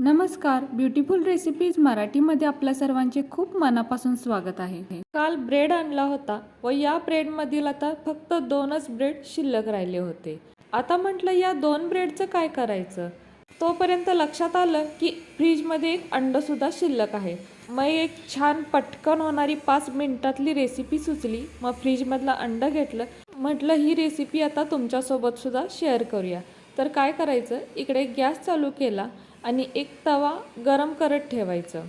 नमस्कार beautiful recipes मराठीमध्ये आपल्या सर्वांचे खूप मनापासून स्वागत आहे. काल ब्रेड आणला होता व या ब्रेडमधील आता फक्त दोनच ब्रेड शिल्लक राहिले होते. आता म्हटलं या दोन ब्रेडचं काय करायचं? तोपर्यंत लक्षात आलं की फ्रीजमध्ये एक अंडंसुद्धा शिल्लक आहे. मग एक छान पटकन होणारी पाच मिनिटातली रेसिपी सुचली. मग फ्रीजमधलं अंडं घेतलं. म्हटलं ही रेसिपी आता तुमच्यासोबत सुद्धा शेअर करूया. तर काय करायचं? इकडे गॅस चालू केला. आणि एक तवा गरम करत ठेवायचं.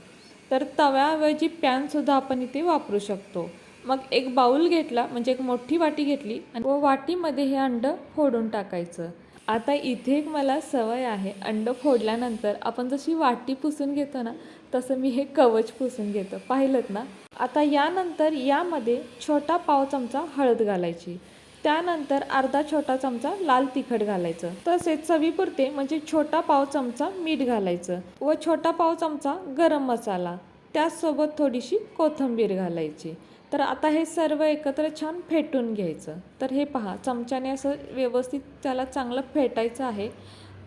तर तव्याऐवजी पॅनसुद्धा आपण इथे वापरू शकतो. मग एक बाऊल घेतला म्हणजे एक मोठी वाटी घेतली आणि व वाटीमध्ये हे अंडं फोडून टाकायचं. आता इथे एक मला सवय आहे अंडं फोडल्यानंतर आपण जशी वाटी पुसून घेतो ना तसं मी हे कवच पुसून घेतो. पाहिलं ना? आता यानंतर यामध्ये छोटा पाव चमचा हळद घालायची. त्यानंतर अर्धा छोटा चमचा लाल तिखट घालायचं. तसेच चवीपुरते म्हणजे छोटा पाव चमचा मीठ घालायचं व छोटा पाव चमचा गरम मसाला. त्याचसोबत थोडीशी कोथिंबीर घालायची. तर आता हे सर्व एकत्र छान फेटून घ्यायचं. तर हे पहा चमच्याने असं व्यवस्थित त्याला चांगलं फेटायचं आहे.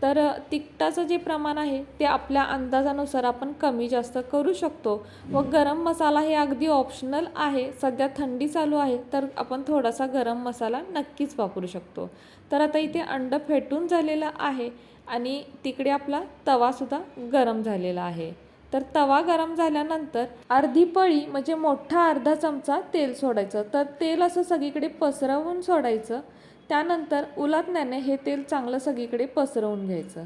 तर तिखटाचं जे प्रमाण आहे ते आपल्या अंदाजानुसार आपण कमी जास्त करू शकतो. व गरम मसाला हे अगदी ऑप्शनल आहे. सध्या थंडी चालू आहे तर आपण थोडासा गरम मसाला नक्कीच वापरू शकतो. तर आता इथे अंड फेटून झालेलं आहे आणि तिकडे आपला तवासुद्धा गरम झालेला आहे. तर तवा गरम झाल्यानंतर अर्धी पळी म्हणजे मोठा अर्धा चमचा तेल सोडायचं. तर तेल असं सगळीकडे पसरवून सोडायचं. त्यानंतर उलटण्याने हे तेल चांगलं सगळीकडे पसरवून घ्यायचं.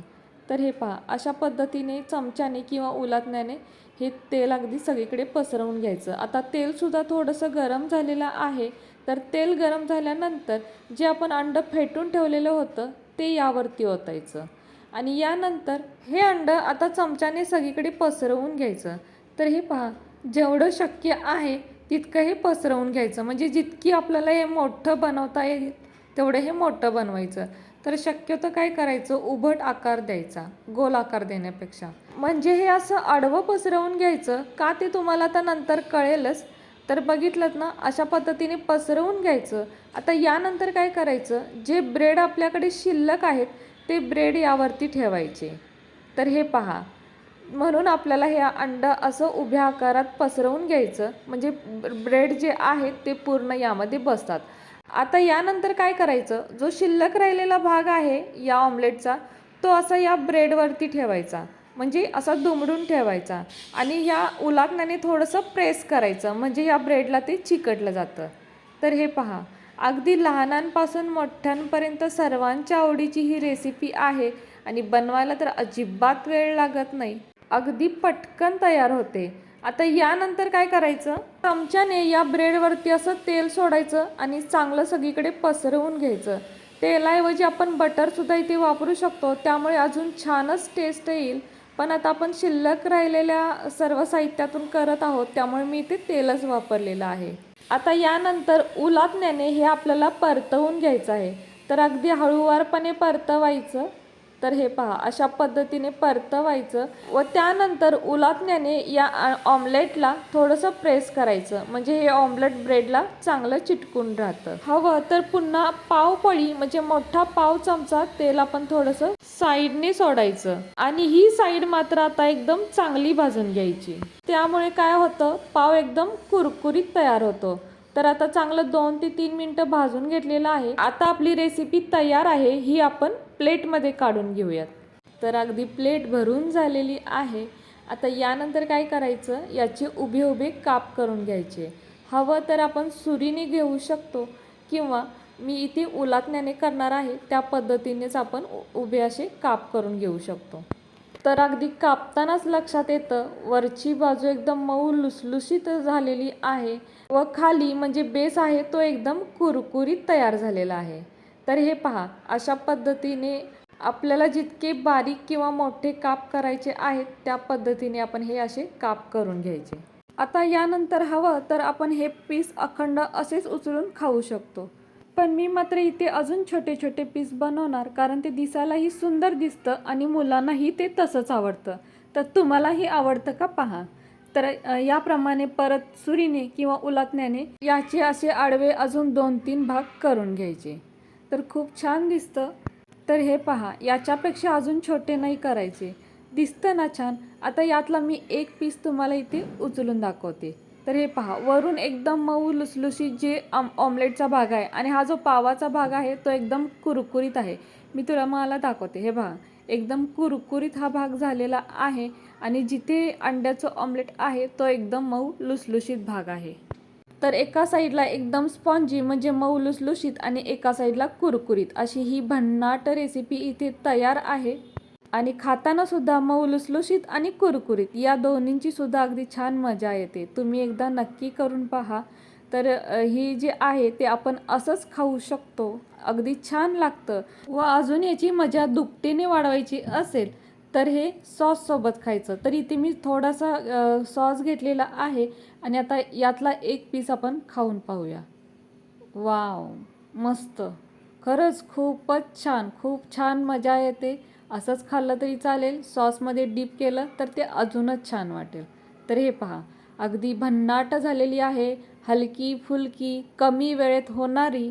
तर हे पहा अशा पद्धतीने चमच्याने किंवा उलटण्याने हे तेल अगदी सगळीकडे पसरवून घ्यायचं. आता तेलसुद्धा थोडंसं गरम झालेलं आहे तर तेल गरम झाल्यानंतर जे आपण अंड फेटून ठेवलेलं होतं ते यावरती ओतायचं. आणि यानंतर हे अंड आता चमच्याने सगळीकडे पसरवून घ्यायचं. तर हे पहा जेवढं शक्य आहे तितकं हे पसरवून घ्यायचं. म्हणजे जितकी आपल्याला हे मोठं बनवता येईल तेवढं हे मोठं बनवायचं. तर शक्यतो काय करायचं? उभट आकार द्यायचा गोल आकार देण्यापेक्षा. म्हणजे हे असं आडवं पसरवून घ्यायचं का ते तुम्हाला आता नंतर कळेलच. तर बघितलं ना अशा पद्धतीने पसरवून घ्यायचं. आता यानंतर काय करायचं? जे ब्रेड आपल्याकडे शिल्लक आहेत ते ब्रेड यावरती ठेवायचे. तर हे पहा. म्हणून आपल्याला हे अंडं असं उभ्या आकारात पसरवून घ्यायचं. म्हणजे ब्रेड जे आहेत ते पूर्ण यामध्ये बसतात. आता यानंतर काय करायचं? जो शिल्लक राहिलेला भाग आहे या ऑमलेटचा तो असा या ब्रेडवरती ठेवायचा. म्हणजे असा दुमडून ठेवायचा. आणि या उलाकण्याने थोडंसं प्रेस करायचं. म्हणजे या ब्रेडला ते चिकटलं जातं. तर हे पहा. अगदी लहानांपासून मोठ्यांपर्यंत सर्वांच्या आवडीची ही रेसिपी आहे आणि बनवायला तर अजिबात वेळ लागत नाही. अगदी पटकन तयार होते. आता यानंतर काय करायचं? चमच्याने या ब्रेडवरती असं तेल सोडायचं आणि चांगलं सगळीकडे पसरवून घ्यायचं. तेलाऐवजी आपण बटरसुद्धा इथे वापरू शकतो. त्यामुळे अजून छानच टेस्ट येईल. पण आता आपण शिल्लक राहिलेल्या सर्व साहित्यातून करत आहोत. त्यामुळे मी इथे तेलच वापरलेलं आहे. आता यानंतर उलाटण्याने हे आपल्याला परतवून घ्यायचं आहे. तर अगदी हळूवारपणे परतवायचं. तर हे पहा अशा पद्धतीने परतवायचं व त्यानंतर उलाटण्याने या ऑमलेटला थोडंसं प्रेस करायचं. म्हणजे हे ऑमलेट ब्रेडला चांगलं चिटकून राहतं. हवं तर पुन्हा पावपळी म्हणजे मोठा पाव चमचा तेल आपण थोडंसं साईडने सोडायचं. आणि ही साईड मात्र आता एकदम चांगली भाजून घ्यायची. त्यामुळे काय होतं पाव एकदम कुरकुरीत तयार होतो. तर आता चांगलं दोन ते तीन मिनटं भाजून घेतलेलं आहे. आता आपली रेसिपी तयार आहे ही आपण प्लेटमध्ये काढून घेऊयात. तर अगदी प्लेट भरून झालेली आहे. आता यानंतर काय करायचं? याचे उभे उभे काप करून घ्यायचे. हवं तर आपण सुरीने घेऊ शकतो किंवा मी इथे उलाटण्याने करणार आहे त्या पद्धतीनेच आपण उभे असे काप करून घेऊ शकतो. तर अगदी कापतानाच लक्षात येतं वरची बाजू एकदम मऊ लुसलुशीत झालेली आहे व खाली म्हणजे बेस आहे तो एकदम कुरकुरीत तयार झालेला आहे. तर हे पहा अशा पद्धतीने आपल्याला जितके बारीक किंवा मोठे काप करायचे आहेत त्या पद्धतीने आपण हे असे काप करून घ्यायचे. आता यानंतर हवं तर आपण हे पीस अखंड असेच उचलून खाऊ शकतो. पण मी मात्र इथे अजून छोटे छोटे पीस बनवणार कारण ते दिसायलाही सुंदर दिसतं आणि मुलांनाही ते तसंच आवडतं. तर तुम्हालाही आवडतं का पहा? तर याप्रमाणे परत सुरीने किंवा उलाटण्याने याचे असे आडवे अजून दोन तीन भाग करून घ्यायचे. तर खूप छान दिसतं. तर हे पहा याच्यापेक्षा अजून छोटे नाही करायचे. दिसतं ना छान. आता यातला मी एक पीस तुम्हाला इथे उचलून दाखवते. तर हे पहा वरून एकदम मऊ लुसलुशीत जे आम ऑमलेटचा भाग आहे आणि हा जो पावाचा भाग आहे तो एकदम कुरकुरीत आहे. मी तुला मला दाखवते. हे पहा एकदम कुरकुरीत हा भाग झालेला आहे आणि जिथे अंड्याचं ऑमलेट आहे तो एकदम मऊ लुसलुशीत भाग आहे. तर एका साईडला एकदम स्पॉन्जी म्हणजे मऊ लुसलुशीत आणि एका साईडला कुरकुरीत अशी ही भन्नाट रेसिपी इथे तयार आहे. आणि खाताना सुद्धा मऊ लुसलुशीत आणि कुरकुरीत या दोन्हींची सुद्धा अगदी छान मजा येते. तुम्ही एकदा नक्की करून पहा. तर ही जे आहे ते आपण असंच खाऊ शकतो. अगदी छान लागतं. व अजून याची मजा दुपटीने वाढवायची असेल तर हे सॉससोबत खायचं. तर इथे मी थोडासा सॉस घेतलेला आहे आणि आता यातला एक पीस आपण खाऊन पाहूया. वाव मस्त. खरंच खूपच छान खूप छान मजा येते. असंच खाल्लं तरी चालेल. सॉसमध्ये डीप केलं तर ते अजूनच छान वाटेल. तर हे पहा अगदी भन्नाट झालेली आहे. हलकी फुलकी कमी वेळेत होणारी